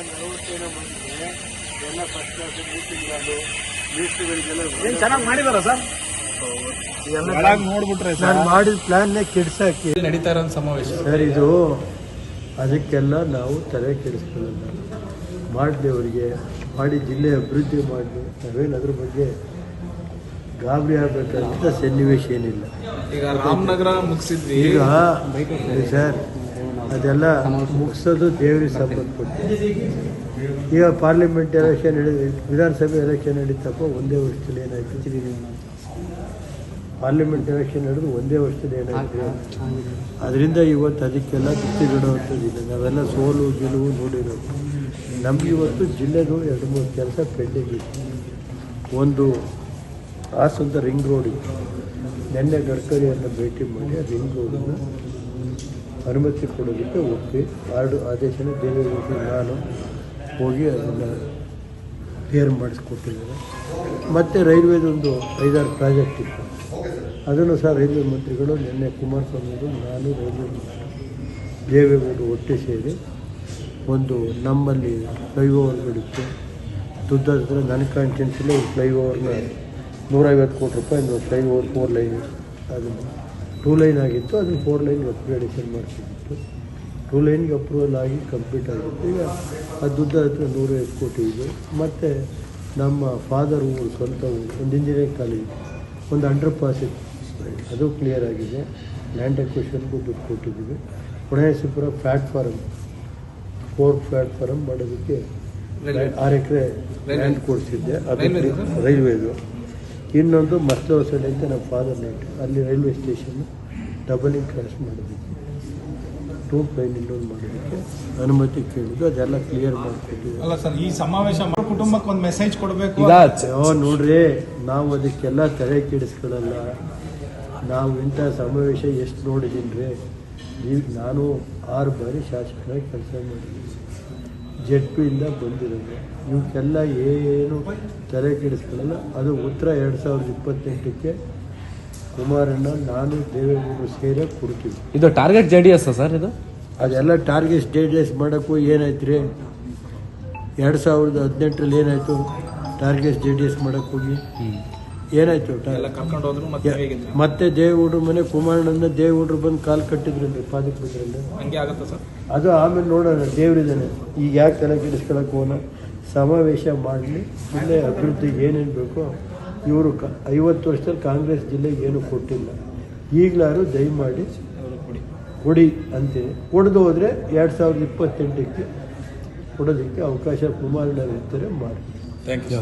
ನಲವತ್ತೇನೋ ಮಂದಿಗೆ ಎಲ್ಲ first class meeting ಅದು ಮೀಟಿಂಗ್ಗಳಿಗೆಲ್ಲ ಏನ್ ಚೆನ್ನಾಗಿ ಮಾಡಿದಾರ ಸರ್? ಒಳಗ್ ನೋಡ್ಬಿಟ್ರೆ ನಾನು ಮಾಡಿದ ಪ್ಲಾನ್ನೇ ಕೆಡ್ಸಾಕಿ. ನಡೀತಾ ಇರೋ ಸಮಾವೇಶ. ಸರ್ ಇದು ಅದಕ್ಕೆಲ್ಲ ನಾವು ತಲೆ ಕೆಡಿಸ್ಕೊಳ್ಳಲ್ಲ ಮಾಡಲಿ ಅವರಿಗೆ ಮಾಡಿ ಜಿಲ್ಲೆ ಅಭಿವೃದ್ಧಿ ಮಾಡಲಿ ನಾವೇನು ಅದ್ರ ಬಗ್ಗೆ ಗಾಬರಿ ಆಗಬೇಕಂತ ಸನ್ನಿವೇಶ ಏನಿಲ್ಲ. ಈಗ ರಾಮನಗರ ಮುಗಿಸಿದ್ವಿ. ಈಗ ಸರ್ ಅದೆಲ್ಲ ಮುಗಿಸೋದು ದೇವರಿಗೆ ಸಂಬಂಧಪಟ್ಟು. ಈಗ ಪಾರ್ಲಿಮೆಂಟ್ ಎಲೆಕ್ಷನ್ ಹಿಡಿದು ವಿಧಾನಸಭೆ ಎಲೆಕ್ಷನ್ ನಡೀತಪ್ಪ, ಒಂದೇ ವರ್ಷದಲ್ಲಿ ಏನಾಯ್ತು? ಪಾರ್ಲಿಮೆಂಟ್ ಎಲೆಕ್ಷನ್ ನಡೆದು ಒಂದೇ ವರ್ಷದಲ್ಲಿ ಏನಾಯ್ತು? ಅದರಿಂದ ಇವತ್ತು ಅದಕ್ಕೆಲ್ಲ ಬಿಡುವಂಥದ್ದಿಲ್ಲ ನಾವೆಲ್ಲ ಸೋಲು, ಗೆಲುವು ನೋಡಿರೋದು. ನಮ್ಗೆ ಇವತ್ತು ಜಿಲ್ಲೆದು ಎರಡು ಮೂರು ಕೆಲಸ ಪೆಂಡಿಂಗ್ ಇತ್ತು ಒಂದು ಹಾಸನದ ರಿಂಗ್ ರೋಡ್ ಇತ್ತು ನಿನ್ನೆ ಗಡ್ಕರಿಯನ್ನು ಭೇಟಿ ಮಾಡಿ ರಿಂಗ್ ರೋಡನ್ನು ಅನುಮತಿ ಕೊಡೋದಕ್ಕೆ ಒಪ್ಪಿ ಆರ್ಡು ಆದೇಶನ ದೇವೇಗೌಡರು ನಾನು ಹೋಗಿ ಅದನ್ನು ಕ್ಲಿಯರ್ ಮಾಡಿಸ್ಕೊಟ್ಟಿದ್ದೇನೆ. ಮತ್ತು ರೈಲ್ವೇದೊಂದು ಐದಾರು ಪ್ರಾಜೆಕ್ಟ್ ಇತ್ತು. ಅದನ್ನು ಸಹ ರೈಲ್ವೆ ಮಂತ್ರಿಗಳು ನಿನ್ನೆ ಕುಮಾರಸ್ವಾಮಿಯವರು ನಾನು ರೈಲ್ವೆ ದೇವೇಗೌಡರು ಒಟ್ಟು ಸೇರಿ ಒಂದು ನಮ್ಮಲ್ಲಿ ಫ್ಲೈಓವರ್ಗಳಿತ್ತು. ದುಡ್ಡು ಹತ್ರ ನನ್ನ ಕಾನ್ಫಿಡೆನ್ಸಲ್ಲಿ ಫ್ಲೈಓವರ್ನ ನೂರೈವತ್ತು ಕೋಟಿ ರೂಪಾಯಿ ಒಂದು ಫ್ಲೈಓವರ್ ಫೋರ್ ಲೈನ್ ಅದು ಟೂ ಲೈನ್ ಆಗಿತ್ತು ಅದನ್ನು ಫೋರ್ ಲೈನ್ಗೆ ಅಪ್ಗ್ರೇಡೇಷನ್ ಮಾಡಿಸಿಬಿಟ್ಟು ಟೂ ಲೈನ್ಗೆ ಅಪ್ರೂವಲ್ ಆಗಿ ಕಂಪ್ಲೀಟ್ ಆಗಿತ್ತು. ಈಗ ಆ ದುಡ್ಡು ಹತ್ರ ನೂರೈವತ್ತು ಕೋಟಿ ಇದೆ. ಮತ್ತು ನಮ್ಮ ಫಾದರ್ ಊರು ಸ್ವಂತ ಊರು ಒಂದು ಇಂಜಿನಿಯರಿಂಗ್ ಕಾಲೇಜ್ ಒಂದು ಅಂಡರ್ ಪಾಸ್ ಇತ್ತು. ಅದು ಕ್ಲಿಯರ್ ಆಗಿದೆ. ಲ್ಯಾಂಡ್ ಎಕ್ವಿಷನ್ಗೂ ದುಡ್ಡು ಕೊಟ್ಟಿದ್ದೀವಿ. ಪುಣೆಸಿಪುರ ಪ್ಲ್ಯಾಟ್ಫಾರಮ್ ಫೋರ್ ಪ್ಲ್ಯಾಟ್ಫಾರಮ್ ಮಾಡೋದಕ್ಕೆ ಆರು ಎಕರೆ ಲ್ಯಾಂಡ್ ಕೊಡಿಸಿದ್ದೆ. ಅದು ರೈಲ್ವೆದು? ಇನ್ನೊಂದು ಮಸ್ಲೋ ಸೈಡ್ ಅಂತ ನಮ್ಮ ಫಾದರ್ ನೈಟ್ ಅಲ್ಲಿ ರೈಲ್ವೆ ಸ್ಟೇಷನ್ ಡಬಲಿಂಗ್ ಕ್ರಾಸ್ ಮಾಡೋದಕ್ಕೆ ಟೂ ಟ್ರೈನ್ ಇನ್ನೊಂದು ಮಾಡೋದಕ್ಕೆ ಅನುಮತಿ ಕೇಳಿದ್ದು ಅದೆಲ್ಲ ಕ್ಲಿಯರ್ ಮಾಡಿಕೊಟ್ಟಿದ್ದೀವಿ ಅಲ್ಲ ಸರ್ ಈ ಸಮಾವೇಶ ಮಾಡೋ ಕುಟುಂಬಕ್ಕೆ ಒಂದು ಮೆಸೇಜ್ ಕೊಡಬೇಕು ಓ ನೋಡ್ರಿ ನಾವು ಅದಕ್ಕೆಲ್ಲ ತಲೆ ಕೆಡಿಸ್ಕೊಳ್ಳಲ್ಲ. ನಾವು ಇಂಥ ಸಮಾವೇಶ ಎಷ್ಟು ನೋಡಿದ್ದೀನಿ ರೀ ನಾನು ಆರು ಬಾರಿ ಶಾಸಕರಾಗಿ ಕೆಲಸ ಮಾಡಿದ್ದೀನಿ. ಜೆಡ್ ಪಿಯಿಂದ ಬಂದಿರೋದು ಇವಕ್ಕೆಲ್ಲ ಏನು ತಲೆ ಕೆಡಿಸ್ಕೊಳ್ಳಲ್ಲ ಅದು ಉತ್ತರ ಎರಡು ಸಾವಿರದ ಇಪ್ಪತ್ತೆಂಟಕ್ಕೆ ಕುಮಾರಣ್ಣ ನಾನು ದೇವೇಗೌಡರು ಸೇರಿ ಕೊಡ್ತೀವಿ. ಇದು target J D S sir ಇದು? ಅದೆಲ್ಲ ಟಾರ್ಗೆಟ್ ಸ್ಟೇಟಸ್ ಮಾಡೋಕ್ಕೂ ಏನಾಯ್ತು ರೀ ಎರಡು ಸಾವಿರದ ಹದಿನೆಂಟರಲ್ಲಿ ಏನಾಯಿತು? ಟಾರ್ಗೆಟ್ ಜೆ ಡಿ ಎಸ್ ಮಾಡೋಕ್ಕೆ ಹೋಗಿ ಏನಾಯಿತು ಎಲ್ಲ ಕರ್ಕೊಂಡು ಹೋದ್ರು ಮತ್ತೆ ಹೇಗಿದ್ರು? ಮತ್ತೆ ಮನೆ ಮನೆ ಕುಮಾರಣ್ಣನ ದೇವೇಗೌಡರು ಬಂದು ಕಾಲು ಕಟ್ಟಿದ್ರಲ್ಲಿ ಪಾದಕ್ಕೆ ಬಿದ್ರಲ್ಲಿ ಹಂಗೆ ಆಗುತ್ತಾ ಸರ್? ಅದು ಆಮೇಲೆ ನೋಡೋಣ ದೇವರಿದ್ದಾನೆ. ಈಗ ಯಾಕೆ ತಲೆ ಕೆಡಿಸ್ಕೊಳಕ್ಕೆ ಹೋಗೋಣ? ಸಮಾವೇಶ ಮಾಡಲಿ ಜಿಲ್ಲೆ ಅಭಿವೃದ್ಧಿಗೆ ಏನೇನು ಬೇಕೋ ಇವರು ಕ ಐವತ್ತು ವರ್ಷದಲ್ಲಿ ಕಾಂಗ್ರೆಸ್ ಜಿಲ್ಲೆಗೆ ಏನು ಕೊಟ್ಟಿಲ್ಲ. ಈಗಲಾರು ದಯಮಾಡಿ ಕೊಡಿ ಕೊಡಿ ಅಂತೀನಿ. ಕೊಡದು ಹೋದರೆ ಎರಡು ಸಾವಿರದ ಇಪ್ಪತ್ತೆಂಟಕ್ಕೆ ಕೊಡೋದಕ್ಕೆ ಅವಕಾಶ ಕುಮಾರಣ್ಣ ಇರ್ತಾರೆ ಮಾಡಿ ಥ್ಯಾಂಕ್ ಯು